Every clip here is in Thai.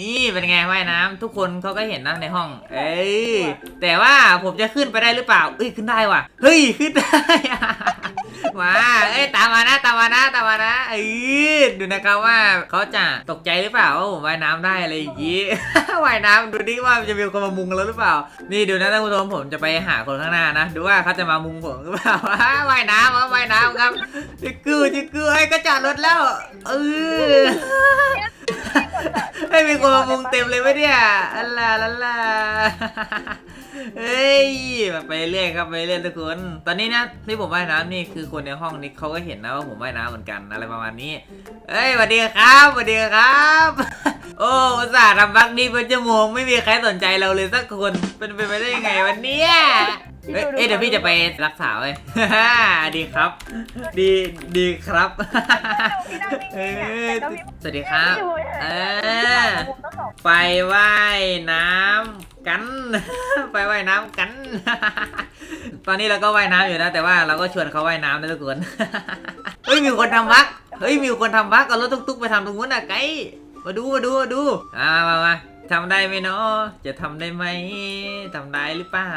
นี่เป็นไงว่ายน้ำทุกคนเขาก็เห็นนะในห้อง เอ้ยแต่ว่าผมจะขึ้นไปได้หรือเปล่าเอ้ยขึ้นได้ว่ะเฮ้ยขึ้นได้อะมาเอ้ยตามมานะตามมานะตามมานะเอ้ยดูนะครับว่าเขาจะตกใจหรือเปล่าว่าผมว่ายน้ำได้อะไรอย่างงี้ ว่ายน้ำดูดิว่าจะมีคนมามุงเราหรือเปล่า นี่ดูนะท่านผู้ชมผมจะไปหาคนข้างหน้านะดูว่าเขาจะมามุงผมหรือเปล่า ว่ายน้ำครับว่ายน้ำครับจิกกูจิกกูไอ้ยก็จอดรถแล้วเออให้มีคนมามุงเต็มเลยไหมเนี่ยอัลลาลัลลาเฮ้ยไปเรื่อยครับไปเรื่อยทุกคน ตอนนี้นะที่ผมว่ายน้ำนี่คือคนในห้องนี้เขาก็เห็นนะว่าผมว่ายน้ำเหมือนกันอะไรประมาณนี้ เฮ้ยสวัสดีครับสวัสดีครับ โอ้อุตส่าห์ทำบักดีเป็นชั่วโมงไม่มีใครสนใจเราเลยสักคนเป็นไปได้ยังไงวันนี้ เอ้ยเอ้ยเดี๋ยวพี่จะไปรักษาไว้ดีครับ ดีดีครับ เออสวัสดีครับเออไปว่ายน้ำกัน ไปว่ายน้ำกัน ตอนนี้เราก็ว่ายน้ำอยู่นะ แต่ว่าเราก็ชวนเขาว่ายน้ำนะทุกคนเฮ้ยมีคนทำบักเฮ้ยมีคนทำบักเอารถตุ๊กๆไปทำตรงนู้นน่ะไกด์มาดูมาดูมาดูอ่ามามา ทำได้ไหมเนาะจะทำได้ไหมทำได้หรือเปล่า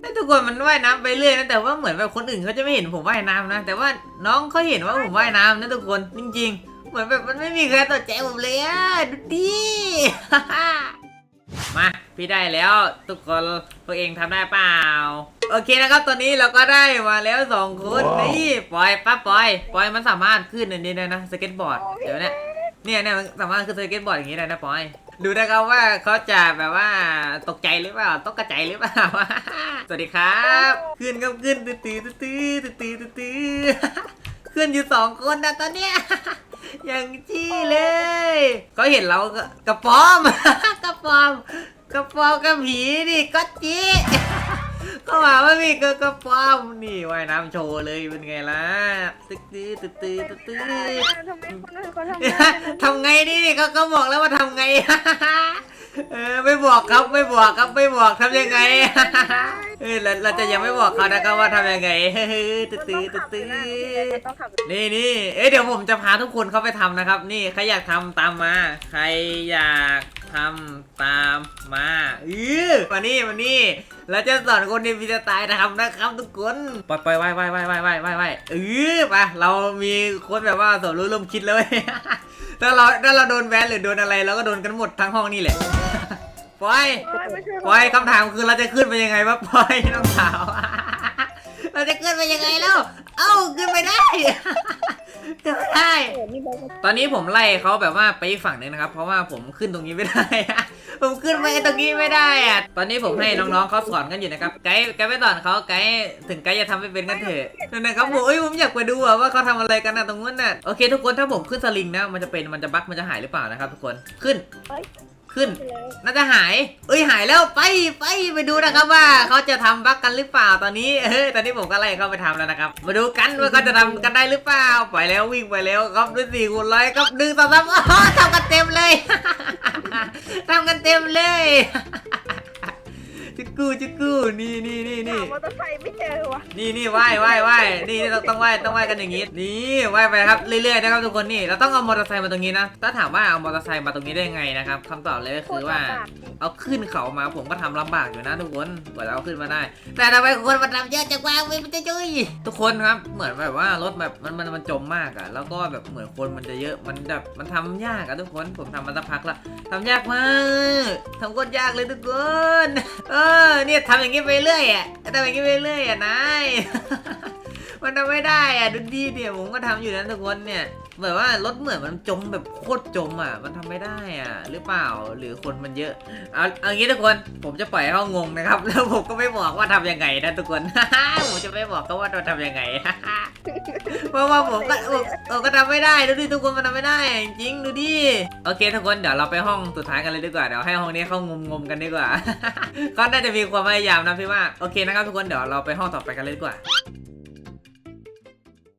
ไอ้ทุกคนมันว่ายน้ำไปเรื่อยนะแต่ว่าเหมือนแบบคนอื่นเขาจะไม่เห็นผมว่ายน้ำนะ แต่ว่าน้องเขาเห็นว่าผมว่ายน้ำนะทุกคนจริง ๆ เหมือนแบบมันไม่มีใครสนใจผมเลยอะดูดิมาพี่ได้แล้วทุกคนพวกเองทำได้เปล่าโอเคนะครับตอนนี้เราก็ได้มาแล้วสองคนว้าวนี่ปล่อยป้าปล่อย ปล่อยมันสามารถขึ้นอันนี้ได้นะสเก็ตบอร์ดเดี๋ยวเนี่ย เนี่ยเนี่ยมันสามารถขึ้นสเก็ตบอร์ดอย่างนี้ได้นะปอย ดูนะครับว่าเขาจะแบบว่าตกใจหรือเปล่าตกกระใจหรือเปล่า สวัสดีครับ ขึ้นครับขึ้นตื้อตื้อตื้อตื้อตื้อตื้อตื้อขึ้นอยู่สองคนนะตอนเนี้ยอย่างจี้เลยเขาเห็นเราก็กระป๋อมกระป๋อมกระป๋อมกระผีนี่ก็จี้ ก็มาว่ามีกระกระป๋อมนี่ว่ายน้ำโชว์เลยเป็นไงล่ะตึ๊กตื้อตึ๊กตื้อตึ๊กตื้อทำไมคนอื่นเขาทำได้ทำไงดิเขาก็บอกแล้วว่าทำไงเออไม่บอกครับไม่บอกครับไม่บอกทำยังไงเออเราเราจะยังไม่บอกเขานะครับว่าทำยังไงตื้อตื้อตื้อตื้อต้องขับนี่นี่เอ้ยเดี๋ยวผมจะพาทุกคนเข้าไปทำนะครับ นี่ใครอยากทำตามมา ใครอยาก ทำตามมาเออมานี่มานี่เราจะสอนคนในพิจตายนะครับนะครับทุกคนปล่อยปล่อยไหวไหวไหวไหวไหวไหวไวเออไปเรามีคนแบบว่าสมรู้ร่วมคิดเลยถ้าเราถ้าเราโดนแบนหรือโดนอะไรเราก็โดนกันหมดทั้งห้องนี่แหละปล่อยไม่ใช่ปอยคำถามคือเราจะขึ้นไปยังไงวะปอยน้องสาว เราจะขึ้นไปยังไงแล้ว เอ้าขึ้นไปได้ ขึ้นไม่ได้นี่บอกตอนนี้ผมไล่เขาแบบว่าไปอีกฝั่งหนึงนะครับ เพราะว่าผมขึ้นตรงนี้ไม่ได้ผมขึ้นไปตรงนี้ไม่ได้อะตอนนี้ผมให้น้องๆเขาสอนกันอยู่นะครับ ไกด์ไกด์ไปสอนเขาไกด์ถึงไกด์จะทำไม่เป็นกันเถอะนั่นนะครับผมเอ้ยผมอยากไปดูอะว่าเขาทำอะไรกันนะตรงนู้นน่ะ โอเค ทุกคนถ้าผมขึ้นสลิงนะ มันจะเป็น มันจะบั๊กมันจะหายหรือเปล่านะครับทุกคน ขึ้น ขึ้น น่าจะหาย เอ้ยหายแล้วไปไปไปดูนะครับว่าเขาจะทำบั๊กกันหรือเปล่าตอนนี้เออตอนนี้ผมก็ไล่เขาไปทำแล้วนะครับ มาดูกันว่าเขาจะทำกันได้หรือเปล่าไปแล้ววิ่งไปแล้วครับด้วยสี่คูณร้อยครับดึงสองสามอ๋อทำกันเต็มเลยทำกันเต็มเลย จุกกูจุกกูนี่นี่นี่นี่มอเตอร์ไซค์ไม่เจอวะนี่นี่ว่ายว่ายว่ายนี่นี่ต้องต้องว่ายต้องว่ายกันอย่างงี้นี่ว่ายไปครับเรื่อยๆนะครับทุกคนนี่เราต้องเอามอเตอร์ไซค์มาตรงนี้นะถ้าถามว่าเอามอเตอร์ไซค์มาตรงนี้ได้ยังไงนะครับคำตอบเลยก็คือว่าเอาขึ้นเขามาผมก็ทำลำบากอยู่นะทุกคนกว่าจะเอาขึ้นมาได้ แต่ทำไมคนมันทำเยอะจังวะไม่มันจะจุยทุกคนครับเหมือนแบบว่ารถแบบมันมันมันจมมากอะแล้วก็แบบเหมือนคนมันจะเยอะมันแบบมันทำยากอะทุกคนผมทำมาสักพักละทำยากมากทำโคตรยากเลยทุกคนเออเนี่ยทำอย่างนี้ไปเรื่อยอะทำอย่างนี้ไปเรื่อยอะนาย มันทำไม่ได้อะดูดีเดี๋ยวผมก็ทำอยู่นะทุกคนเนี่ย เหมือนว่ารถเหมือนมันจมแบบโคตรจมอะ มันทำไม่ได้อะ หรือเปล่าหรือคนมันเยอะเอาเอางี้ทุกคนผมจะปล่อยห้เขางงนะครับ แล้วผมก็ไม่บอกว่าทำยังไงนะทุกคนผมจะไม่บอกเขาว่าเราทำยังไงเพราะว่าผมก็ผมก็ทำไม่ได้ดูดิทุกคนมันทำไม่ได้จริงดูดิโอเคทุกคนเดี๋ยวเราไปห้องสุดท้ายกันเลยดีกว่าเดี๋ยวให้ห้องนี้เข้างมๆกันดีกว่าก็น่าจะมีความพยายามนะพี่ว่าโอเคนะครับทุกคนเดี๋ยวเราไปห้องต่อไปกันเลยดีกว่า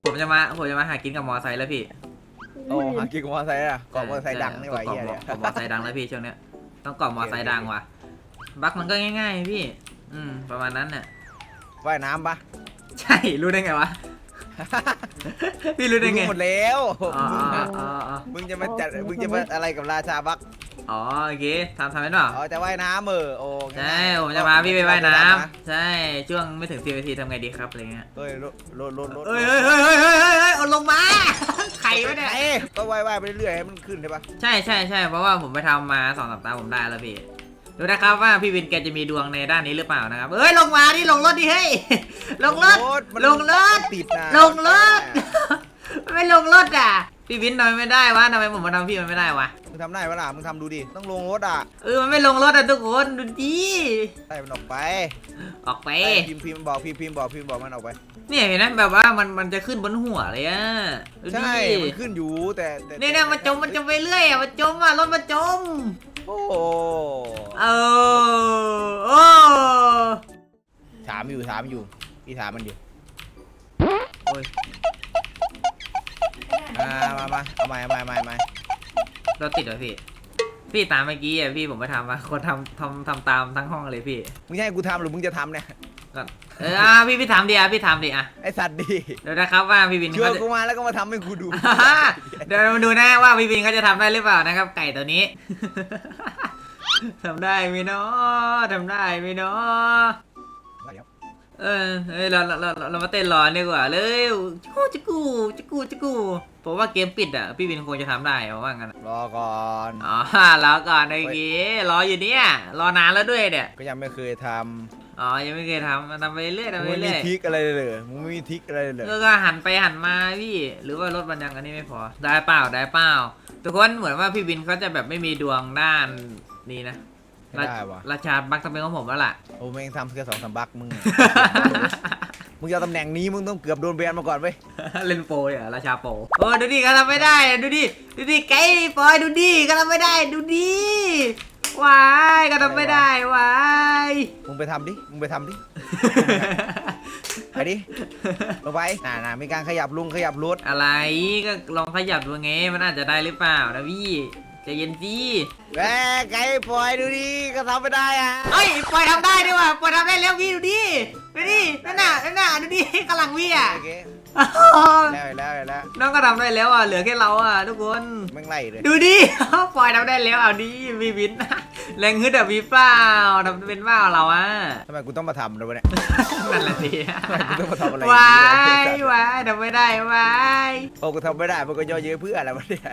ผมจะมาผมจะมาหากินกับมอไซค์แล้วพี่ โอ้หากินกับมอเตอร์ไซค์อะเกาะมอเตอร์ไซค์ดังนี่หว่าเกาะเหี้ยมอเนี่ยเกาะมอไซค์ดังแล้วพี่ช่วงเนี้ยต้องเกาะมอไซค์ดังว่ะบักมันก็ง่ายๆพี่ อืมประมาณนั้นน่ะว่ายน้ำปะใช่รู้ได้ไงวะ พี่รู้ได้ไงรู้หมดแล้วอ๋อมึงอะอ๋ออ๋อมึงจะมาจัดมึงจะมาอะไรกับราชาบักอ๋อโอเคทำทำได้เปล่าอ๋อจะว่ายน้ำเออโอ้ใช่ผมจะพาพี่ไปว่ายน้ำใช่ช่วงไม่ถึงสิบนาทีทำไงดีครับอะไรเงี้ยเฮ้ยรถรถรถรถเฮ้ยเฮ้ยเฮ้ยเฮ้ยเฮ้ยเฮ้ยเฮ้ยเอาลงมาใครวะเนี่ยไอ้ก็ว่ายว่ายไปเรื่อยๆให้มันขึ้นใช่ปะใช่ใช่ใช่เพราะว่าผมไปทำมาสองสามตาผมได้แล้วพี่ ดูนะครับว่าพี่วินแกจะมีดวงในด้านนี้หรือเปล่านะครับเฮ้ยลงมาดิลงรถดิเฮ้ยลงรถมันลงรถติดนะลงรถไม่ลงรถอะพี่วินทำไมไม่ได้วะทำไมผมมาทำพี่มันไม่ได้วะมึงทำได้ปะล่ะมึงทำดูดิต้องลงรถอะเออมันไม่ลงรถอะทุกคนดูดิไล่มันออกไป ออกไปไล่พิมพ์พิมพ์บอกพิมพ์พิมพ์บอกพิมพ์บอกมันออกไปเนี่ยเห็นไหมแบบว่ามันมันจะขึ้นบนหัวเลยอะดูดิใช่มันขึ้นอยู่แต่แต่เนี่ยเนี่ยมันจมมันจมไปเรื่อยอะมันจมอะรถมันจม โอ้โหเออโอ้ถามอยู่ถามอยู่พี่ถามมันอยู่โอ้ยอ่ามามาเอาใหม่เอาใหม่เอาใหม่เอาใหม่รถติดเหรอพี่ พี่ตามเมื่อกี้อะพี่ผมไปทำมาคนทำทำทำตามทั้งห้องเลยพี่มึงจะให้กูทำหรือมึงจะทำเนี่ยก็ เอออะพี่พี่ทำดิอะพี่ทำดิอะไอสัตว์ดีเดี๋ยวนะครับว่าพี่วินชวนเขาจะ กูมาแล้วก็มาทำให้กูดูอ่าเดี๋ยวเรามาดูนะว่าพี่วินเขาจะทำได้หรือเปล่านะครับ ไก่ตัวนี้ ทำได้ไหมเนาะทำได้ไหมเนาะเออเฮ้ยเราเราเราเรามาเต้นรอดีกว่าเร็วจิกกูจิกกูจิกกูจิกกูผมว่าเกมปิดอะพี่วินคงจะทำได้ผมว่างั้นอะรอก่อน อ๋อ รอก่อนไอ้กี้รออยู่เนี่ยรอนานแล้วด้วยเนี่ยก็ยังไม่เคยท อ๋อ ยังไม่เคยทำทำไปเรื่อยำทำมึงไปไม่มีเรื่อยทริกอะไรเลยเหรอมึงไม่มีทริกอะไรเลยเหรอก็ก็หันไปหันมาพี่ หรือว่ารถมันยังอันนี้ไม่พอ ได้เปล่าได้เปล่า ทุกคนเหมือนว่าพี่วินเขาจะแบบไม่มีดวงด้านนี้นะไม่ได้วะราชาบักต้องเป็นของผมแล้วล่ะ โอ้แม่งทำแค่สองสามบักมึง มึงจะเอาตำแหน่งนี้มึงต้องเกือบโดนแบนมาก่อนเว้ย เล่นโปรเนี่ยราชาโปรโอ้ดูดิก็ทำไม่ได้ ดูดิ ดูดิไก่ปอยดูดิก็ทำไม่ได้ ดูดิ วายก็ทำไม่ได้วายมึงไปทำดิ มึงไปทำดิ ไปดิ ลงไปน่าน่ามีการขยับลุงขยับรถอะไรก็ลองขยับดูไงมันอาจจะได้หรือเปล่านะพี่ใจเย็นสิแหมไก่ปล่อยดูดิก็ทำไม่ได้อะเฮ้ยปล่อยทำได้ด้วยว่ะปล่อยทำได้แล้วพี่ดูดิดูดินั่นน่ะนั่นน่ะดูดิกำลังวิ่งอะโอเคอ๋อ แล้วแล้วแล้วน้องก็ทำได้แล้วอะเหลือแค่เราอะทุกคนแม่งไล่เลยดูดิ ปล่อยทำได้แล้วเอาดิมีวิน แรงฮึดอะมีเปล่าทำเป็นเปล่าเราอะทำไมกูต้องมาทำด้วยวะเนี่ยนั่นแหละสิกูต้องมาทำอะไรวาอย่างนี้ยด้วยวายทำไม่ได้วายโอ้กูทำไม่ได้มันก็ย่อเยอะเพื่ออะไรวะเนี่ย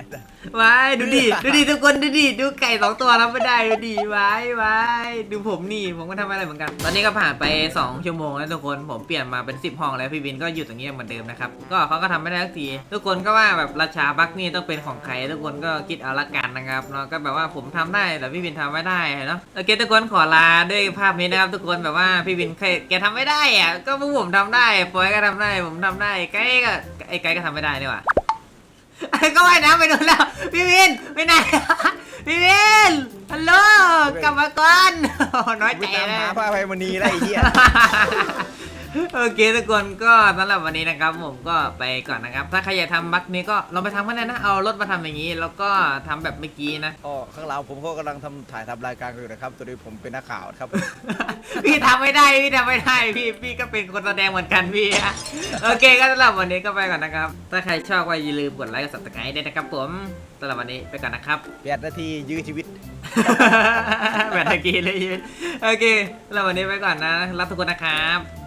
วายดูดิดูดิทุกคนดูดิดูไก่สองตัวทำไม่ได้ดูดิวายวายดูผมนี่ผมก็ทำไม่ได้เหมือนกัน ตอนนี้ก็ผ่านไป 2 ชั่วโมงแล้วทุกคนผมเปลี่ยนมาเป็น 10 ห้องแล้วพี่วินก็อยู่ตรงนี้เหมือนเดิมนะครับก็เขาก็ทำไม่ได้สักทีทุกคนก็ว่าแบบราชาบักนี่ต้องเป็นของใครทุกคนก็คิดเอาละกันนะครับเนาะก็แบบว่าผมทำได้แต่พี่วินทำไม่ได้เนาะโอเคทุกคนขอลาด้วยภาพนี้นะครับทุกคนแบบว่าพี่วินเคยแกทำไม่ได้อะก็พวกผมทำได้ปอยก็ทำได้ผมทำได้ไก่ก็ไอ้ไก่ก็ทำไม่ได้นี่หว่าก็ว่ายน้ำไปโดนแล้วพี่วินไปไหนพี่วินฮัลโหลกลับมาก่อนโอ้น้อยไปใจตามเลยหาพระอภัยมณีแล้วไอ้เหี้ย โอเคทุกคนก็สำหรับวันนี้นะครับ ผมก็ไปก่อนนะครับ ถ้าใครอยากทำบัคนี้ก็ลองไปทำกันได้นะ เอารถมาทำอย่างนี้ แล้วก็ทำแบบเมื่อกี้นะ ก็ข้างหลังผมก็กำลังทำถ่ายทำรายการอยู่นะครับตัวนี้ผมเป็นนักข่าวครับ พี่ทำไม่ได้ พี่ทำไม่ได้ พี่พี่ก็เป็นคนแสดงเหมือนกันพี่อะโอเคก็สำหรับวันนี้ก็ไปก่อนนะครับ ถ้าใครชอบก็อย่าลืมกดไลค์กด subscribe ด้วยนะครับ ผมสำหรับวันนี้ไปก่อนนะครับ แปดนาทียื้อชีวิต แบบตะกี้เลยโอเคแล้ววันนี้ไปก่อนนะ รับทุกคนนะครับ